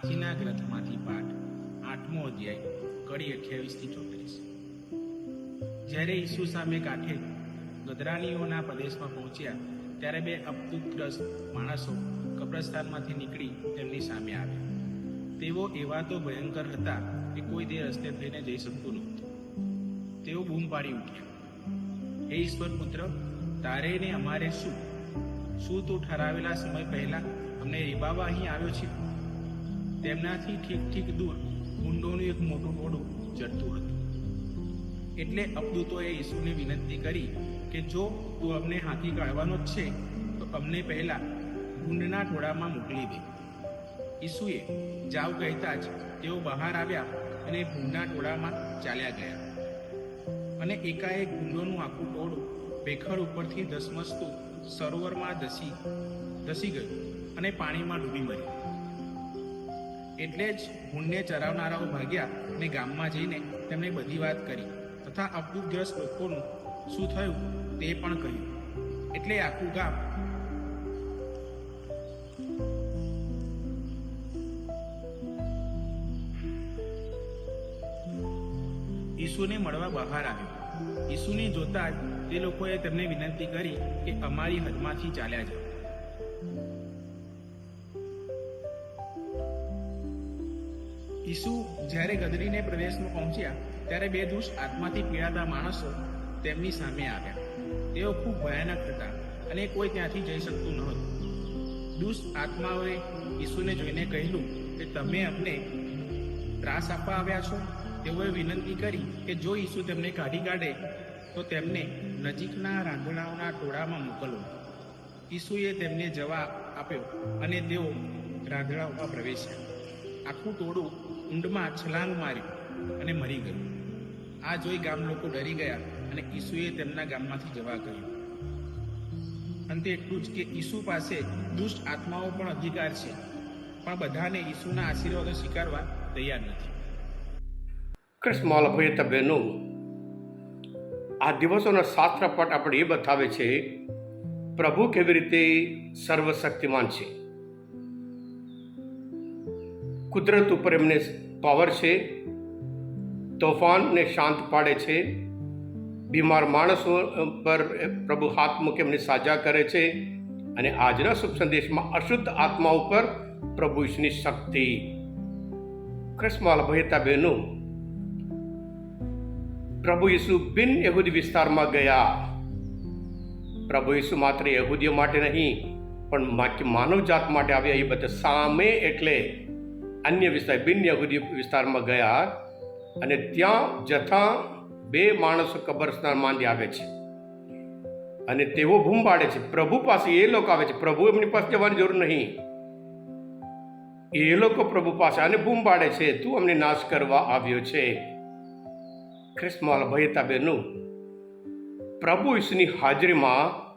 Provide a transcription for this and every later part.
માથીના ગ્રંથમાંથી પાઠ આઠમો અધ્યાય, કડી અઠ્યાવીસથી ચોત્રીસ. જ્યારે ઈસુ સામે કાંઠે ગદરાનીઓના પ્રદેશમાં પહોંચ્યા, ત્યારે બે અપદુતગ્રસ્ત માણસો કબ્રસ્તાનમાંથી નીકળી તેમની સામે આવ્યા. તેઓ એવા તો ભયંકર હતા કે કોઈ તે રસ્તે થઈને જઈ શકતું નહોતું. તેઓ બૂમ પાડી ઉઠ્યા. હે ઈશ્વર પુત્ર તારે ને અમારે શું? શું તું ઠરાવેલા સમય પહેલા અમને રીબાવા અહીં આવ્યો છે? તેમનાથી ઠીક ઠીક દૂર ઊંડોનું એક મોટું ટોળું ચડતું હતું. એટલે અબદૂતોએ ઈસુને વિનંતી કરી કે જો તું અમને હાથી કાઢવાનો જ છે, તો અમને પહેલાં ઊંડના ટોળામાં મોકલી દે. ઈસુએ જાવ કહેતા જ તેઓ બહાર આવ્યા અને ભૂંડના ટોળામાં ચાલ્યા ગયા. અને એકાએક ભૂંડોનું આખું ટોળું ભેખડ ઉપરથી ધસમસતું સરોવરમાં ધસી ધસી ગયું અને પાણીમાં ડૂબી મર્યું એટલે જ ભૂંડને ચરાવનારાઓ ભાગ્યા અને ગામમાં જઈને તેમણે બધી વાત કરી તથા અપદુગ્રસ્ત લોકોનું શું થયું તે પણ કહ્યું. એટલે આખું ગામ ઈસુને મળવા બહાર આવ્યો. ઈસુને જોતા જ તે લોકોએ તેમને વિનંતી કરી કે અમારી હદમાંથી ચાલ્યા જાઓ. ઈસુ જ્યારે ગદરીને પ્રદેશમાં પહોંચ્યા, ત્યારે બે દુષ્ટ આત્માથી પીડાતા માણસો તેમની સામે આવ્યા. તેઓ ખૂબ ભયાનક હતા અને કોઈ ત્યાંથી જઈ શકતું નહોતું દુષ્ટ આત્માઓએ ઈસુને જોઈને કહેલું કે, તમે અમને ત્રાસ આપવા આવ્યા છો? તેઓએ વિનંતી કરી કે, જો ઈસુ તેમને કાઢી કાઢે, તો તેમને નજીકના રાંધણાઓના ટોળામાં મોકલો. ઈસુએ તેમને જવાબ આપ્યો અને તેઓ રાંધણાઓમાં પ્રવેશ્યા. આખું ટોળું ઊંડમાં છલાંગ માર્યું અને મરી ગયું. આ જોઈ ગામ લોકો ડરી ગયા અને ઈસુએ તેમના ગામમાંથી જવા કહ્યું. અંતે એટલું જ કે ઈસુ પાસે દુષ્ટ આત્માઓ પણ અધિકાર છે, પણ બધાને ઈસુના આશીર્વાદો સ્વીકારવા તૈયાર નથી. કૃષ્ણમાલ ભયતા બહેનો, આ દિવસોના શાસ્ત્રપટ આપણે એ બતાવે છે, પ્રભુ કેવી રીતે સર્વશક્તિમાન છે? કુદરત ઉપર એમને પાવર છે, તોફાનને શાંત પાડે છે, બીમાર માણસો પર પ્રભુ હાથ મૂકે એમને સાજા કરે છે અને આજના શુભ સંદેશમાં અશુદ્ધ આત્મા ઉપર પ્રભુ ઈશ્વરની શક્તિ. ક્રિસ્માલ ભયતા બહેનો પ્રભુ ઈસુ બિન યહૂદી વિસ્તારમાં ગયા. પ્રભુ ઈસુ માત્ર યહૂદીઓ માટે નહીં, પણ માનવ જાત માટે આવ્યા એ બધા સામે એટલે અન્ય વિસ્તાર બિન યહૂદી વિસ્તારમાં ગયા અને ત્યાં જતાં બે માણસો કબરસ્તાન માંડી આવે છે. અને તેઓ બૂમબાડે છે. પ્રભુ પાસે એ લોકો આવે છે. પ્રભુ એમની પાસે જવાની જરૂર નહીં. એ લોકો પ્રભુ પાસે અને બૂમબાડે છે, તું અમને નાશ કરવા આવ્યો છે. ખ્રિસ્મલ ભયતા બેનું, પ્રભુ ઈસુની હાજરીમાં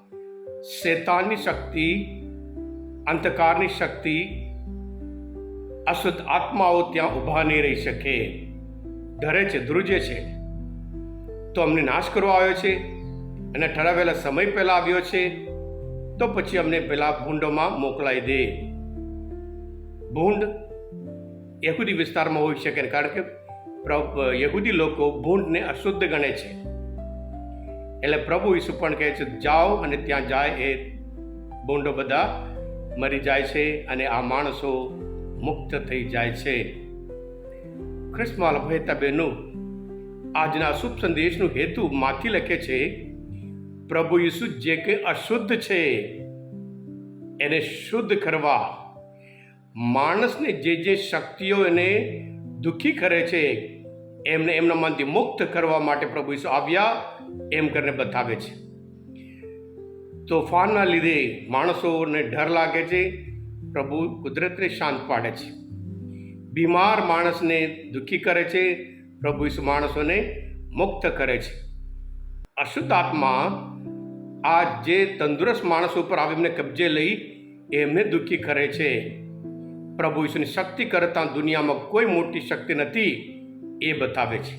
શેતાનની શક્તિ, અંધકારની શક્તિ અશુદ્ધ આત્માઓ ત્યાં ઊભા નહીં રહી શકે. ધરે છે ધ્રુજે છે. તો અમને નાશ કરવા આવ્યો છે? અને ઠરાવેલા સમય પહેલા આવ્યો છે? તો પછી અમને પેલા ભૂંડોમાં મોકલાઈ દે. ભૂંડ યહૂદી વિસ્તારમાં હોઈ શકે કારણ કે યહૂદી લોકો ભૂંડને અશુદ્ધ ગણે છે. એટલે પ્રભુ ઈસુ પણ કહે છે, જાઓ અને ત્યાં જાય એ ભૂંડો બધા મરી જાય છે અને આ માણસો મુક્ત થઈ જાય છે. ખ્રિસ્મા ભયતા બહેનો આજના શુભ સંદેશનું હેતુ માથી લખે છે, પ્રભુ ઈસુ જે કે અશુદ્ધ છે, એને શુદ્ધ કરવા. માણસને જે જે શક્તિઓ એને દુઃખી કરે છે, એમને એમના મનથી મુક્ત કરવા માટે પ્રભુ ઈસુ આવ્યા, એમ કરીને બતાવે છે. તોફાનના લીધે માણસોને ડર લાગે છે પ્રભુ કુદરતને શાંત પાડે છે. બીમાર માણસને દુઃખી કરે છે, પ્રભુ ઈસુ માણસોને મુક્ત કરે છે. અશુદ્ધ આત્મા આ જે તંદુરસ્ત માણસ ઉપર આવે એમને કબજે લઈ એમને દુઃખી કરે છે. પ્રભુ ઈશ્વરની શક્તિ કરતાં દુનિયામાં કોઈ મોટી શક્તિ નથી એ બતાવે છે.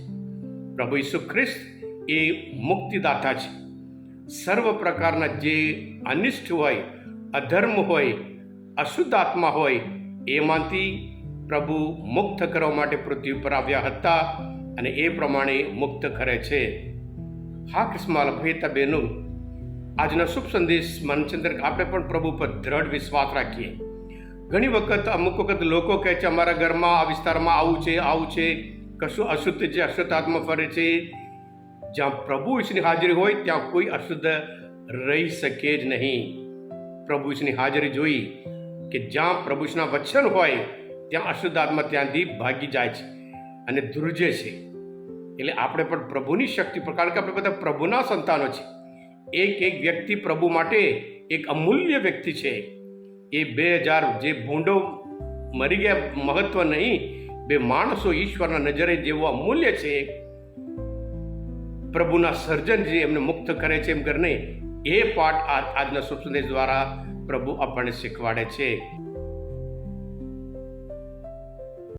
પ્રભુ ઈસુ ખ્રિસ્ત એ મુક્તિદાતા છે. સર્વ પ્રકારના જે અનિષ્ટ હોય, અધર્મ હોય અશુદ્ધ આત્મા હોય એમાંથી પ્રભુ મુક્ત કરવા માટે પૃથ્વી પર આવ્યા હતા અને એ પ્રમાણે મુક્ત કરે છે. હા કિસ્માલ ભેતા બહેનો, આજનો શુભ સંદેશ મનચંદ્ર આપણે પણ પ્રભુ પર દ્રઢ વિશ્વાસ રાખીએ. ઘણી વખત અમુક વખત લોકો કહે છે, અમારા ઘરમાં આ વિસ્તારમાં આવું છે આવું છે. કશું અશુદ્ધ છે અશુદ્ધ આત્મા ફરે છે, જ્યાં પ્રભુ ઈશ્વરની હાજરી હોય, ત્યાં કોઈ અશુદ્ધ રહી શકે જ નહીં. પ્રભુ ઈશ્વરની હાજરી જોઈ કે જ્યાં પ્રભુ ઈશ્વરના વચન હોય, ત્યાં અશુદ્ધ આત્મા ત્યાંથી ભાગી જાય છે અને ધ્રુજે છે. એટલે આપણે પણ પ્રભુની શક્તિ કારણ કે આપણે બધા પ્રભુના સંતાનો છે એક એક વ્યક્તિ પ્રભુ માટે એક અમૂલ્ય વ્યક્તિ છે. એ બે હજાર જે ભૂંડો મરી ગયા, મહત્વ નહીં, બે માણસો ઈશ્વરના નજરે જેવો અમૂલ્ય છે. પ્રભુના સર્જન જે એમને મુક્ત કરે છે એમ કરીને એ પાઠ આજના શુભ દ્વારા પ્રભુ આપણને શીખવાડે છે.